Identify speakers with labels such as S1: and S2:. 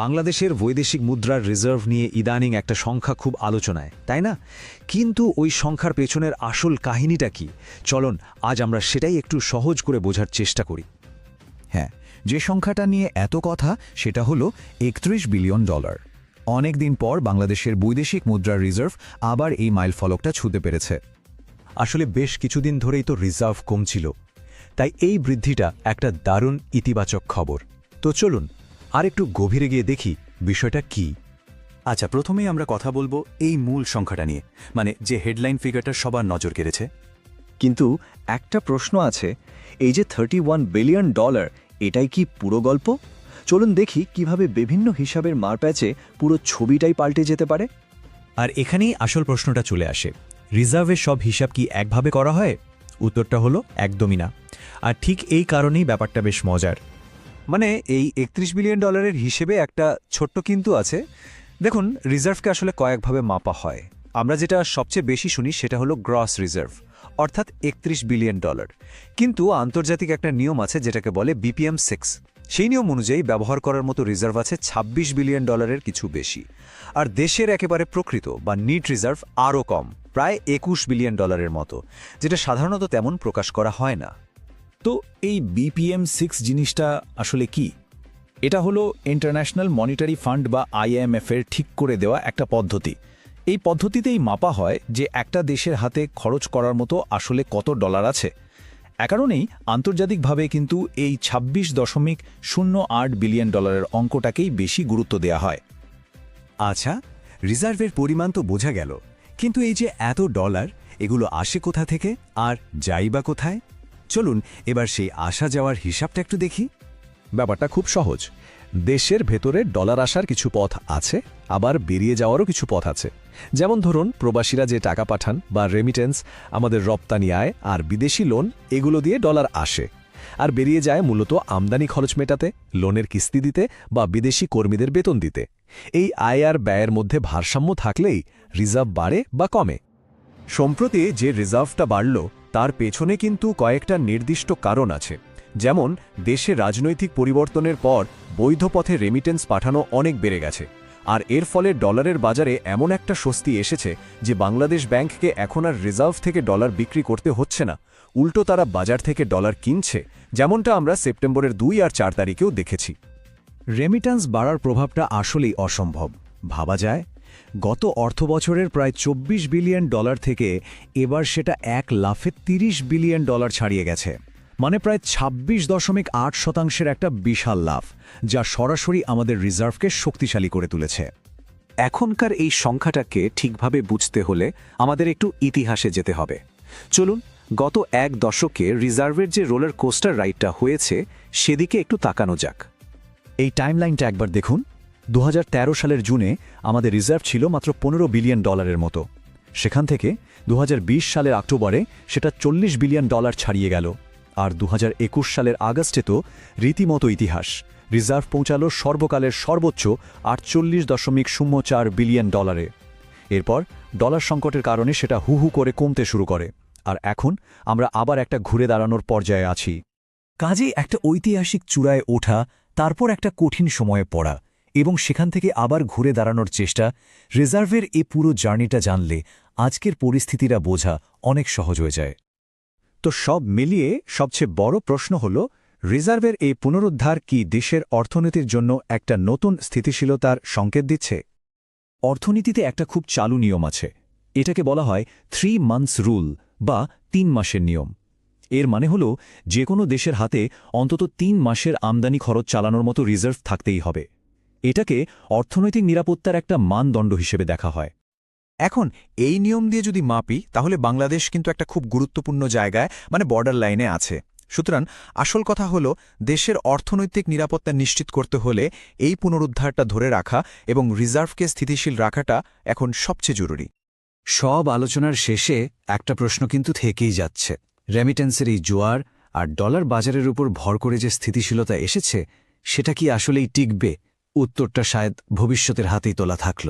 S1: বাংলাদেশের বৈদেশিক মুদ্রার রিজার্ভ নিয়ে ইদানিং একটা সংখ্যা খুব আলোচনায়, তাই না? কিন্তু ওই সংখ্যার পেছনের আসল কাহিনীটা কি? চলন, আজ আমরা সেটাই একটু সহজ করে বোঝার চেষ্টা করি।
S2: হ্যাঁ যে সংখ্যাটা নিয়ে এত কথা, সেটা হলো একত্রিশ বিলিয়ন ডলার। অনেক দিন পর বাংলাদেশের বৈদেশিক মুদ্রার রিজার্ভ আবার এই মাইল ফলকটা ছুঁতে পেরেছে।
S1: আসলে বেশ কিছুদিন ধরেই তো রিজার্ভ কমছিল। তাই এই বৃদ্ধিটা একটা দারুণ ইতিবাচক খবর। তো চলুন আর একটু গভীরে গিয়ে দেখি বিষয়টা কি।
S3: আচ্ছা প্রথমেই আমরা কথা বলব এই মূল সংখ্যাটা নিয়ে মানে যে হেডলাইন ফিগারটা সবার নজর কেড়েছে।
S4: কিন্তু একটা প্রশ্ন আছে, এই যে থার্টি বিলিয়ন ডলার, এটাই কি পুরো গল্প? চলুন দেখি কীভাবে বিভিন্ন হিসাবের মারপ্যাচে পুরো ছবিটাই পাল্টে যেতে পারে।
S5: আর এখানেই আসল প্রশ্নটা চলে আসে রিজার্ভের সব হিসাব কি একভাবে করা হয়? উত্তরটা হলো, একদমই না। আর ঠিক এই কারণেই ব্যাপারটা বেশ মজার।
S6: মানে এই একত্রিশ বিলিয়ন ডলারের হিসেবে একটা ছোট্ট কিন্তু আছে। দেখুন, রিজার্ভকে আসলে কয়েকভাবে মাপা হয়। আমরা যেটা সবচেয়ে বেশি শুনি সেটা হলো গ্রস রিজার্ভ, অর্থাৎ একত্রিশ বিলিয়ন ডলার। কিন্তু আন্তর্জাতিক একটা নিয়ম আছে যেটাকে বলে বিপিএম সিক্স। সেই নিয়ম অনুযায়ী ব্যবহার করার মতো রিজার্ভ আছে ২৬ বিলিয়ন ডলারের কিছু বেশি। আর দেশের একেবারে প্রকৃত বা নিট রিজার্ভ আরও কম, প্রায় একুশ বিলিয়ন ডলারের মতো, যেটা সাধারণত তেমন প্রকাশ করা হয় না।
S2: তো এই বিপিএম সিক্স জিনিসটা আসলে কি? এটা হলো ইন্টারন্যাশনাল মনিটারি ফান্ড বা আইএমএফ এর ঠিক করে দেওয়া একটা পদ্ধতি। এই পদ্ধতিতেই মাপা হয় যে একটা দেশের হাতে খরচ করার মতো আসলে কত ডলার আছে। এ কারণেই আন্তর্জাতিকভাবে কিন্তু এই ২৬ দশমিক শূন্য আট বিলিয়ন ডলারের অঙ্কটাকেই বেশি গুরুত্ব দেওয়া হয়।
S6: আচ্ছা রিজার্ভের পরিমাণ তো বোঝা গেল, কিন্তু এই যে এত ডলার, এগুলো আসে কোথা থেকে? আর যাই বা কোথায়? চলুন, এবার সেই আসা যাওয়ার হিসাবটা একটু দেখি।
S2: ব্যাপারটা খুব সহজ। দেশের ভেতরে ডলার আসার কিছু পথ আছে, আবার বেরিয়ে যাওয়ারও কিছু পথ আছে। যেমন ধরুন, প্রবাসীরা যে টাকা পাঠান বা রেমিটেন্স আমাদের রপ্তানি আয় আর বিদেশি লোন এগুলো দিয়ে ডলার আসে। আর বেরিয়ে যায় মূলত আমদানি খরচ মেটাতে লোনের কিস্তি দিতে বা বিদেশি কর্মীদের বেতন দিতে। এই আয় আর ব্যয়ের মধ্যে ভারসাম্য থাকলেই রিজার্ভ বাড়ে বা কমে।
S6: সম্প্রতি যে রিজার্ভটা বাড়ল তার পেছনে কিন্তু কয়েকটা নির্দিষ্ট কারণ আছে। যেমন, দেশে রাজনৈতিক পরিবর্তনের পর বৈধ পথে রেমিটেন্স পাঠানো অনেক বেড়ে গেছে। আর এর ফলে ডলারের বাজারে এমন একটা স্বস্তি এসেছে যে বাংলাদেশ ব্যাংককে এখন আর রিজার্ভ থেকে ডলার বিক্রি করতে হচ্ছে না। উল্টো তারা বাজার থেকে ডলার কিনছে, যেমনটা আমরা সেপ্টেম্বরের দুই আর চার তারিখেও দেখেছি।
S1: রেমিট্যান্স বাড়ার প্রভাবটা আসলেই অসম্ভব। ভাবা যায় গত অর্থবছরের প্রায় ২৪ বিলিয়ন ডলার থেকে এবার সেটা এক লাফে ৩০ বিলিয়ন ডলার ছাড়িয়ে গেছে। মানে প্রায় ২৬ দশমিক আট শতাংশের একটা বিশাল লাভ যা সরাসরি আমাদের রিজার্ভকে শক্তিশালী করে তুলেছে।
S3: এখনকার এই সংখ্যাটাকে ঠিকভাবে বুঝতে হলে আমাদের একটু ইতিহাসে যেতে হবে। চলুন, গত এক দশকে রিজার্ভের যে রোলার কোস্টার রাইডটা হয়েছে, সেদিকে একটু তাকানো যাক।
S1: এই টাইমলাইনটা একবার দেখুন। দু হাজার তেরো সালের জুনে আমাদের রিজার্ভ ছিল মাত্র পনেরো বিলিয়ন ডলারের মতো। সেখান থেকে দু হাজার বিশ সালের অক্টোবরে সেটা চল্লিশ বিলিয়ন ডলার ছাড়িয়ে গেল। আর দু হাজার একুশ সালের আগস্টে তো রীতিমতো ইতিহাস। রিজার্ভ পৌঁছালো সর্বকালের সর্বোচ্চ আটচল্লিশ দশমিক শূন্য চার বিলিয়ন ডলারে। এরপর ডলার সংকটের কারণে সেটা হু হু করে কমতে শুরু করে। আর এখন আমরা আবার একটা ঘুরে দাঁড়ানোর পর্যায়ে আছি। কাজে একটা ঐতিহাসিক চূড়ায় ওঠা, তারপর একটা কঠিন সময়ে পড়া। এবং সেখান থেকে আবার ঘুরে দাঁড়ানোর চেষ্টা, রিজার্ভের এ পুরো জার্নিটা জানলে আজকের পরিস্থিতিরা বোঝা অনেক সহজ হয়ে যায়।
S6: তো সব মিলিয়ে সবচেয়ে বড় প্রশ্ন হল, রিজার্ভের এই পুনরুদ্ধার কি দেশের অর্থনীতির জন্য একটা নতুন স্থিতিশীলতার সংকেত দিচ্ছে?
S1: অর্থনীতিতে একটা খুব চালু নিয়ম আছে। এটাকে বলা হয় থ্রি মান্থস রুল বা তিন মাসের নিয়ম। এর মানে হল যে কোনো দেশের হাতে অন্তত তিন মাসের আমদানি খরচ চালানোর মতো রিজার্ভ থাকতেই হবে। এটাকে অর্থনৈতিক নিরাপত্তার একটা মানদণ্ড হিসেবে দেখা হয়।
S5: এখন, এই নিয়ম দিয়ে যদি মাপি, তাহলে বাংলাদেশ কিন্তু একটা খুব গুরুত্বপূর্ণ জায়গায় মানে বর্ডার লাইনে আছে। সুতরাং, আসল কথা হলো, দেশের অর্থনৈতিক নিরাপত্তা নিশ্চিত করতে হলে এই পুনরুদ্ধারটা ধরে রাখা এবং রিজার্ভকে স্থিতিশীল রাখাটা এখন সবচেয়ে জরুরি।
S1: সব আলোচনার শেষে একটা প্রশ্ন কিন্তু থেকেই যাচ্ছে। রেমিটেন্সের এই জোয়ার আর ডলার বাজারের উপর ভর করে যে স্থিতিশীলতা এসেছে, সেটা কি আসলেই টিকবে? উত্তরটা শায়দ ভবিষ্যতের হাতেই তোলা থাকল।